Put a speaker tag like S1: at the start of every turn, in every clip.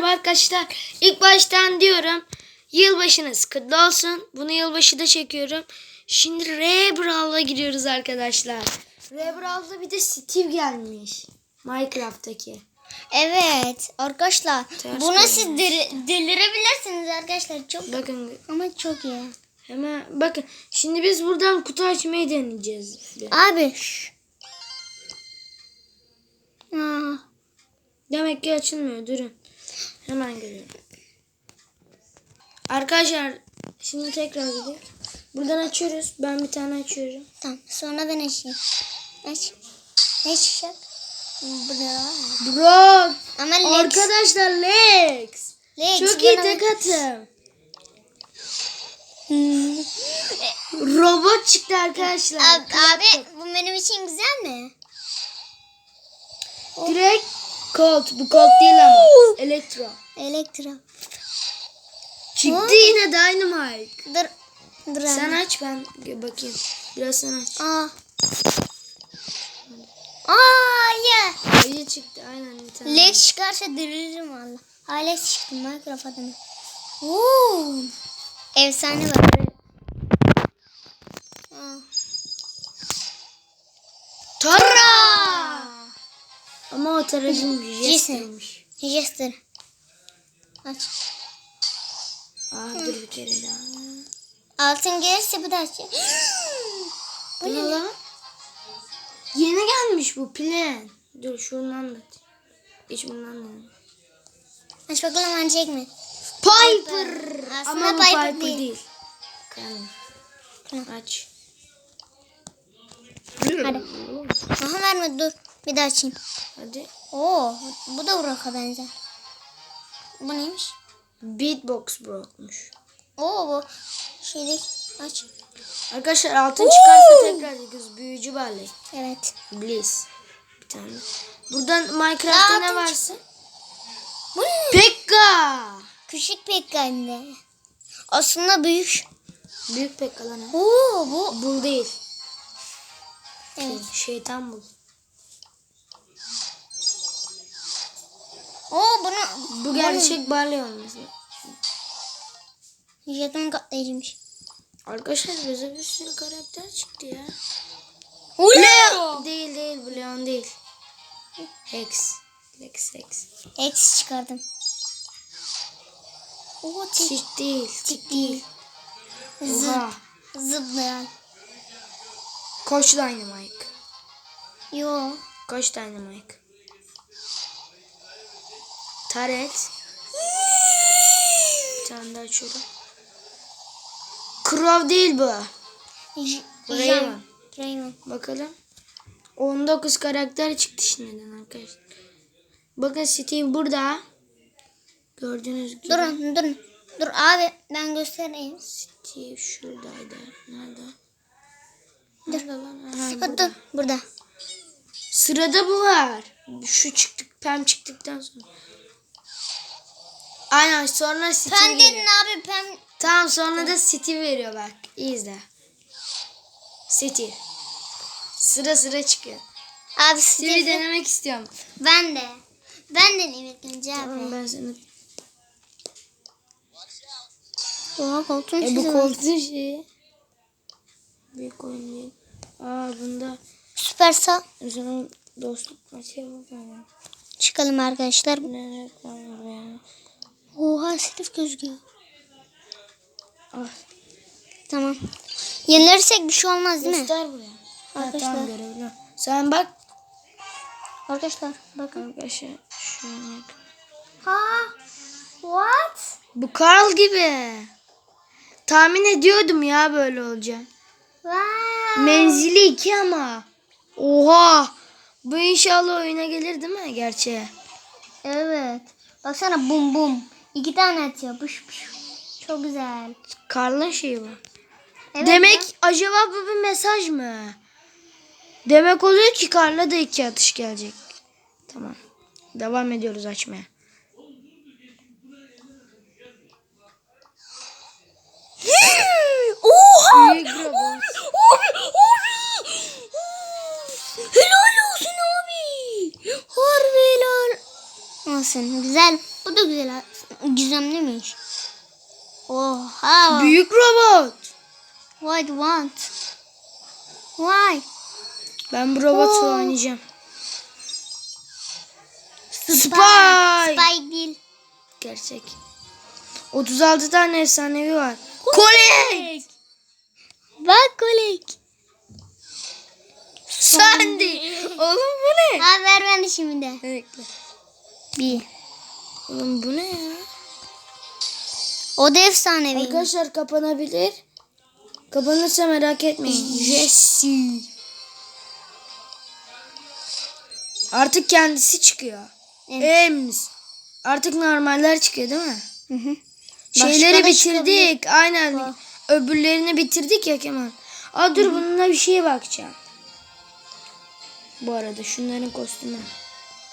S1: merhaba arkadaşlar. İlk baştan diyorum. Yılbaşınız kutlu olsun. Bunu yılbaşı da çekiyorum. Şimdi Rebral'la gidiyoruz arkadaşlar. Rebral'da bir de Steve gelmiş. Minecraft'taki.
S2: Evet arkadaşlar
S1: Ters
S2: bunu
S1: koymuş.
S2: siz deli- delirebilirsiniz arkadaşlar çok
S1: Bakın
S2: ama çok iyi.
S1: hemen bakın. Şimdi biz buradan kutu açmayı deneyeceğiz.
S2: Abi. Aa,
S1: Demek ki açılmıyor. Durun. Hemen geliyorum. Arkadaşlar şimdi tekrar gidiyor. Buradan açıyoruz. Ben bir tane açıyorum.
S2: tamam sonra ben açayım. Aç. Ne çıkacak? Bra.
S1: Bro.
S2: Ama Lex.
S1: Arkadaşlar Lex.
S2: Lex
S1: Çok iyi tek atım. Robot çıktı arkadaşlar.
S2: Abi, abi bu benim için güzel mi?
S1: Direkt Colt. Bu Colt değil ama. Elektro.
S2: Elektro.
S1: Çıktı yine Dynamite.
S2: Dur. Dur abi.
S1: Sen aç ben bakayım. Biraz sen aç.
S2: Aa. Aa ya.
S1: İyi çıktı aynen bir tane.
S2: Lex çıkarsa deliririm valla. Ha Lex çıktı Minecraft adını. Oo. Efsane var. Aa.
S1: Tara.
S2: Jason.
S1: Jester'mış.
S2: Jester. Aç.
S1: Aa dur bir kere daha.
S2: Altın gelirse bu da aç.
S1: Bu ne lan? Yeni gelmiş bu plan. Dur şundan da. Hiç bundan da.
S2: aç bakalım açacak mı?
S1: Piper.
S2: Aslında
S1: Ama bu
S2: Piper
S1: Piper,
S2: değil.
S1: değil. Tamam. Aç.
S2: Hadi. Aha verme dur. Bir daha açayım.
S1: Hadi.
S2: Oo, bu da Burak'a benzer. Bu neymiş?
S1: Beatbox Bro'muş.
S2: Oo bu şeylik. Aç.
S1: Arkadaşlar altın çıkarsa tekrar kız büyücü bale.
S2: Evet.
S1: Bliss. Bir tane. Buradan Minecraft'ta ne
S2: altın
S1: varsa?
S2: Bu ne?
S1: Pekka.
S2: Küçük pek anne. Aslında büyük.
S1: Büyük Pekka lan ha.
S2: Oo bu.
S1: Bul değil.
S2: Evet.
S1: Şeytan bul.
S2: Oo bunu.
S1: Bu gerçek Barley olması.
S2: Jeton katlayıcıymış.
S1: Arkadaşlar bize bir sürü karakter çıktı ya.
S2: Leo.
S1: Değil değil bu Leon değil. Hex. Lex Hex.
S2: X çıkardım. Oo tik.
S1: Tik değil. Tik değil.
S2: Zıp. Zıplayan.
S1: Koş Dynamite.
S2: Yo.
S1: Koş Dynamite. Taret. Bir tane daha açıyorum. Crow değil bu.
S2: Jan. Raven.
S1: Bakalım. 19 karakter çıktı şimdiden arkadaşlar. Bakın Steve burada. Gördüğünüz gibi.
S2: Durun durun. Dur abi ben göstereyim.
S1: Steve şuradaydı. Nerede? Nerede lan? Ha, burada.
S2: dur burada.
S1: Sırada bu var. Şu çıktık, Pem çıktıktan sonra. Aynen sonra Steve
S2: Pen dedin abi pen.
S1: Tamam sonra da Steve veriyor bak. İyi izle. Steve. Sıra sıra çıkıyor.
S2: Abi
S1: Steve'i
S2: Steve.
S1: denemek istiyorum.
S2: Ben de. Ben deneyim ilk önce abi.
S1: Tamam ben seni.
S2: Oha koltuğun
S1: E bu koltuğun şeyi. Büyük oyun değil. Aa bunda
S2: Süper sağ.
S1: o zaman dostluk maçı yapalım.
S2: Çıkalım arkadaşlar.
S1: Ne ne var ya?
S2: Oha Steve gözüküyor.
S1: Ah,
S2: Tamam. Yenilirsek bir şey olmaz değil mi?
S1: göster buraya. Ha,
S2: Arkadaşlar.
S1: tamam görebiliyorum. Sen bak.
S2: Arkadaşlar bakın.
S1: Arkadaşlar şuna bak.
S2: Ha. What?
S1: Bu Carl gibi. Tahmin ediyordum ya böyle olacak.
S2: Wow.
S1: Menzili iki ama. Oha. Bu inşallah oyuna gelir değil mi gerçeğe?
S2: Evet. Baksana bum bum. İki tane atıyor. Pış pış. Çok güzel.
S1: Carl'ın şeyi bu.
S2: Evet
S1: Demek
S2: ya.
S1: acaba bu bir mesaj mı? Demek oluyor ki Carl'a da iki atış gelecek. Tamam. Devam ediyoruz açmaya.
S2: Oha!
S1: Robot.
S2: Abi! Abi! Helal olsun abi! Harbi helal. Olsun güzel. Bu da güzel. Gizemliymiş. Oha.
S1: Büyük robot.
S2: What do want? Why?
S1: Ben bu robotla
S2: Oo.
S1: oynayacağım. Spy.
S2: Spy değil.
S1: Gerçek. 36 tane efsanevi var. Kolek.
S2: Bak kolek.
S1: Sandy. Oğlum bu ne?
S2: Ha ver ben de şimdi.
S1: Bekle.
S2: Bir.
S1: Oğlum bu ne ya?
S2: O da efsanevi.
S1: Arkadaşlar kapanabilir. Kapanırsa merak etmeyin. Jesse. Artık kendisi çıkıyor.
S2: Evet.
S1: Ems. Artık normaller çıkıyor değil mi?
S2: Hı hı.
S1: Şeyleri
S2: da çıkabilir.
S1: bitirdik. Aynen. Öbürlerini bitirdik ya Kemal. Aa dur bununla bir şeye bakacağım. Bu arada şunların kostümü.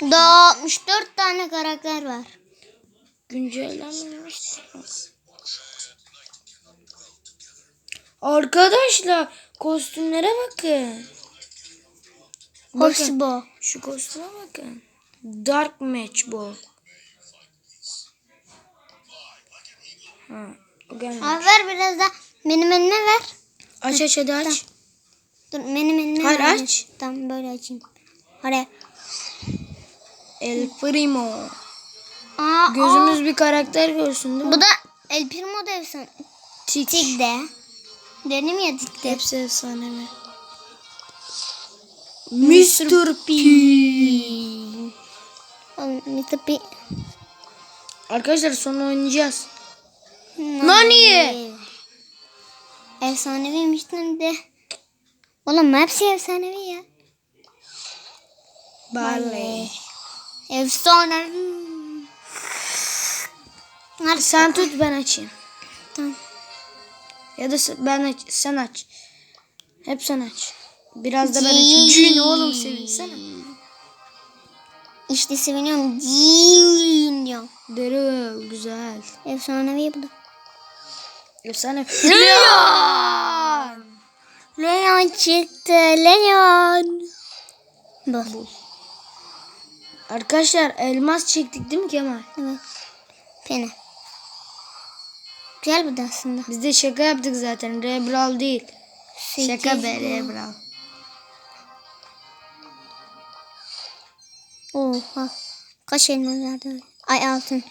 S2: Daha 64 tane karakter var.
S1: Güncellenmemiş. Arkadaşlar kostümlere bakın. Bakın
S2: bu.
S1: şu kostüme bakın. Dark Match bu. Ha.
S2: Ha ver biraz da benim elime ver.
S1: Aç aç hadi aç.
S2: Dur benim elime
S1: Hayır,
S2: ver.
S1: aç.
S2: Tamam böyle açayım. Hadi.
S1: El Primo.
S2: Aa,
S1: Gözümüz bir karakter görsün değil
S2: aa.
S1: mi?
S2: Bu da El Primo da efsane.
S1: Tik.
S2: Tik de. Dedim ya tik de.
S1: Hepsi efsane mi? Mr. P.
S2: Mr. P.
S1: Arkadaşlar sonra oynayacağız. Nani?
S2: Efsaneviymiş lan de. Oğlum hepsi efsanevi ya.
S1: Barley.
S2: Efsanevi. Hadi
S1: Sen tut ben açayım.
S2: Tamam.
S1: Ya da ben aç, sen aç. Hep sen aç. Biraz da ben açayım. Cün oğlum sevinsene.
S2: İşte seviniyorum. Cin diyor.
S1: Deri güzel.
S2: Efsanevi bu da.
S1: Efsane. Leon.
S2: Leon çıktı. Leon. Bu.
S1: Arkadaşlar elmas çektik değil mi Kemal?
S2: Evet. Pene. Güzel bu da aslında.
S1: Biz de şaka yaptık zaten. Rebral değil. Şaka be Rebral.
S2: Oha. Kaç elma verdi? Ay altın.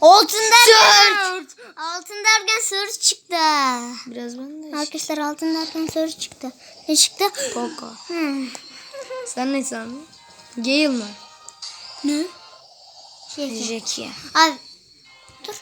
S2: Altın derken. Altın derken sarı çıktı.
S1: Biraz ben de.
S2: Arkadaşlar altın derken sarı çıktı. Ne çıktı?
S1: Poco.
S2: Hmm.
S1: Sen ne sandın? Gale mı?
S2: Ne? Şey,
S1: Jackie.
S2: Abi. Dur.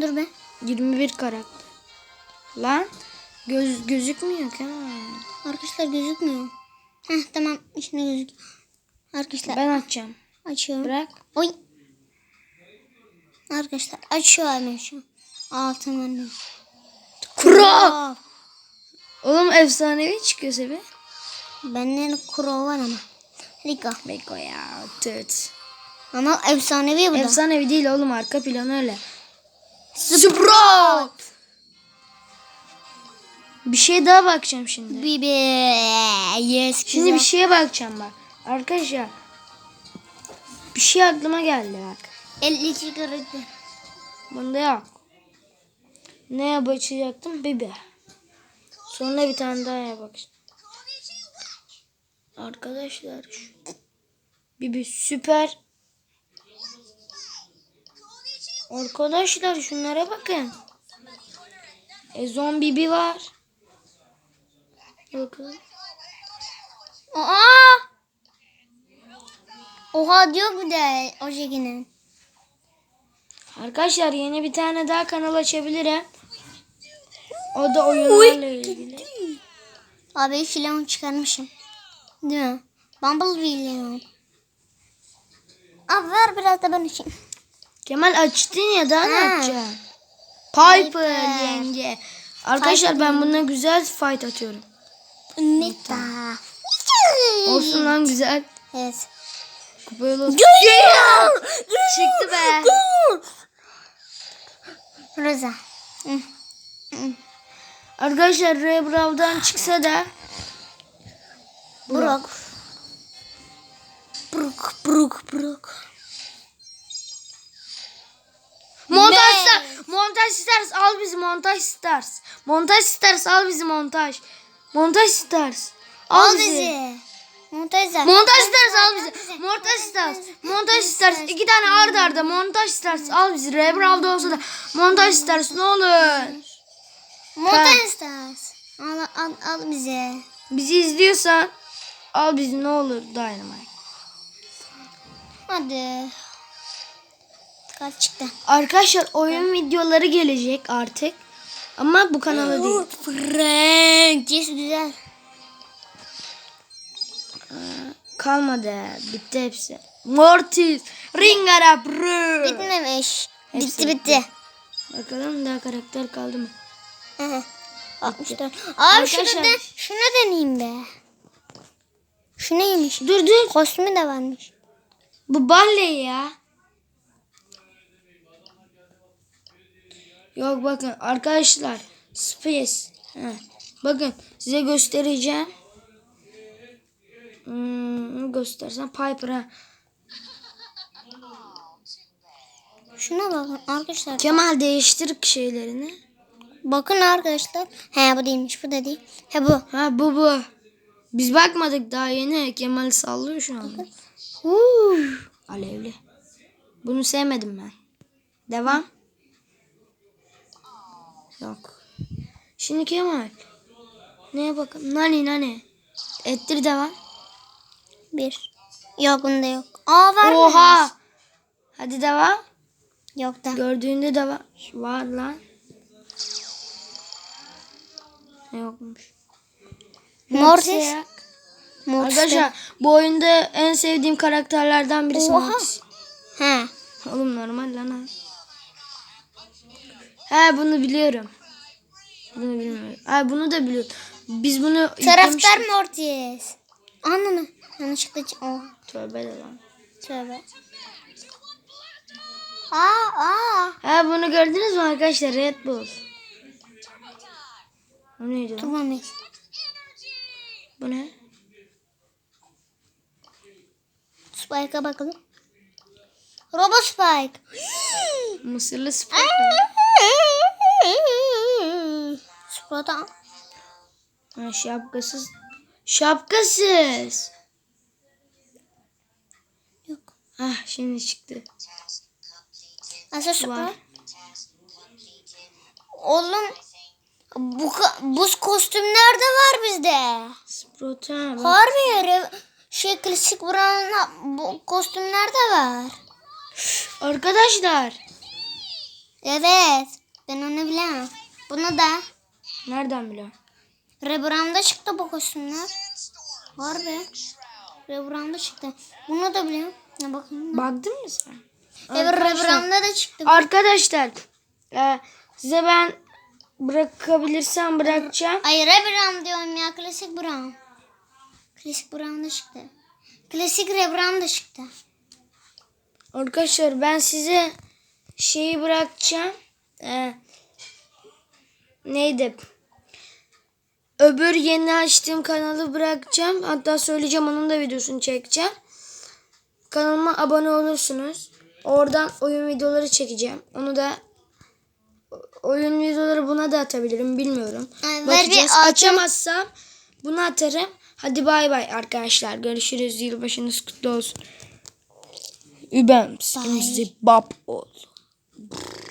S2: Dur be.
S1: 21 karakter. Lan göz gözükmüyor Kemal.
S2: Arkadaşlar gözükmüyor. Heh tamam şimdi gözüküyor. Arkadaşlar
S1: Ben açacağım.
S2: açıyorum.
S1: Bırak.
S2: Oy. Arkadaşlar açıyorum şu. Altın.
S1: Kuro. Oğlum efsanevi çıkıyor sebi.
S2: Benden kuro var ama. Rika.
S1: Beko ya. Tırt.
S2: Ama efsanevi bu da.
S1: Efsanevi değil oğlum arka plan öyle. Sprout. Bir şey daha bakacağım şimdi.
S2: Bibi. Yes.
S1: Şimdi bir şeye bakacağım bak. Arkadaşlar. Bir şey aklıma geldi bak.
S2: 52 karakter.
S1: Bunda yok. Ne yapacaktım? Bibi. Sonra bir tane daha yapacağım. Arkadaşlar. Bibi süper. Arkadaşlar şunlara bakın. Ezon Bibi var. Bakın.
S2: Aa! Oha diyor bu da o şekilde.
S1: Arkadaşlar yeni bir tane daha kanal açabilirim. O da oyunlarla ilgili.
S2: Abi filan çıkarmışım. Değil mi? Bumblebee Leon. Abi ver biraz da ben açayım.
S1: Kemal açtın ya daha ne
S2: Ha.
S1: açacaksın? Piper
S2: Piper.
S1: yenge. Arkadaşlar ben bununla güzel fight atıyorum.
S2: Nita.
S1: Olsun lan güzel.
S2: Evet.
S1: Kupa yolu.
S2: Geliyor.
S1: Çıktı be.
S2: Hı.
S1: Arkadaşlar Ray Brawl'dan çıksa da
S2: Brock. Brock, Brock, Brock.
S1: Montaj
S2: Ne?
S1: Stars. Montaj Stars al bizi Montaj Stars. Montaj Stars al bizi montaj. Montaj Stars. Al,
S2: Al
S1: bizi.
S2: bizi. Montaj Stars.
S1: Montaj Stars al bizi. Montaj Stars. Montaj Stars. iki tane arda arda Montaj Stars al bizi. Rebral'da olsa da Montaj Stars ne olur.
S2: Montaj Stars. Al, al, al bizi.
S1: Bizi izliyorsan al bizi ne olur Dynamite.
S2: Hadi. Kaç çıktı?
S1: Arkadaşlar oyun videoları gelecek artık. Ama bu kanala değil.
S2: Frank. Güzel.
S1: Kalmadı. Bitti hepsi. Mortis. Ringara bro.
S2: Bitmemiş.
S1: Hepsi
S2: bitti
S1: bitti.
S2: bitti.
S1: Bakalım daha karakter kaldı mı?
S2: Hı hı. 64. Abi şunu,
S1: Arkadaşlar-
S2: de, şunu deneyeyim be. Şu neymiş?
S1: Dur dur.
S2: Kostümü de varmış.
S1: Bu Barley ya. Yok bakın arkadaşlar. Space. Heh. Bakın size göstereceğim. Hmm, göstersem Piper ha.
S2: Şuna bakın arkadaşlar.
S1: Kemal değiştir şeylerini.
S2: Bakın arkadaşlar. He bu değilmiş bu da değil. He bu.
S1: Ha bu bu. Biz bakmadık daha yeni. Kemal sallıyor şu an.
S2: Huu.
S1: Alevli. Bunu sevmedim ben. Devam. Yok. Şimdi Kemal. Neye bakalım? Nani nani. Ettir devam.
S2: Bir. Yok bunda yok. Aa var?
S1: Oha. Hadi devam.
S2: Yok da.
S1: Gördüğünde devam. Var lan. Yokmuş.
S2: Mortis.
S1: Mortis. Arkadaşlar bu oyunda en sevdiğim karakterlerden birisi
S2: Oha.
S1: Mortis.
S2: He.
S1: Oğlum normal lan ha. He bunu biliyorum. Bunu bilmiyorum. Ha bunu da biliyorum. Biz bunu
S2: Taraftar
S1: yüklemiştik.
S2: Mortis. Ananı. Yanlışlıkla. Oh.
S1: Tövbe de lan.
S2: Tövbe. Aa aa.
S1: Ha bunu gördünüz mü arkadaşlar? Red Bull. Bu neydi lan? Bu ne?
S2: Spike'a bakalım. Robo Spike.
S1: Mısırlı Spike.
S2: Sprota.
S1: Ha şapkasız. Şapkasız.
S2: Yok.
S1: Ah şimdi çıktı.
S2: Nasıl. Sprot? Oğlum bu buz kostümler de var bizde.
S1: Sprota. bak.
S2: Harbi ya. Şey klasik Brown'la bu kostümler de var.
S1: Arkadaşlar.
S2: Evet. Ben onu bilemem. Bunu da.
S1: Nereden biliyorsun?
S2: Rebram'da çıktı bu kostümler. Harbi. Rebram'da çıktı. Bunu da biliyorum. Ne bakayım.
S1: Baktın mı sen?
S2: Evet Rebram'da da çıktı.
S1: Arkadaşlar e, size ben bırakabilirsem bırakacağım.
S2: Ay Rebram diyorum ya. Klasik Brown. Klasik Brown da çıktı. Klasik Rebram da çıktı.
S1: Arkadaşlar ben size şeyi bırakacağım. E, neydi? Öbür yeni açtığım kanalı bırakacağım. Hatta söyleyeceğim onun da videosunu çekeceğim. Kanalıma abone olursunuz. Oradan oyun videoları çekeceğim. Onu da oyun videoları buna da atabilirim bilmiyorum.
S2: Ay, ver bir
S1: Açamazsam bunu atarım. Hadi bay bay arkadaşlar. Görüşürüz. Yılbaşınız kutlu olsun. Übems. Bab oldu. pfft.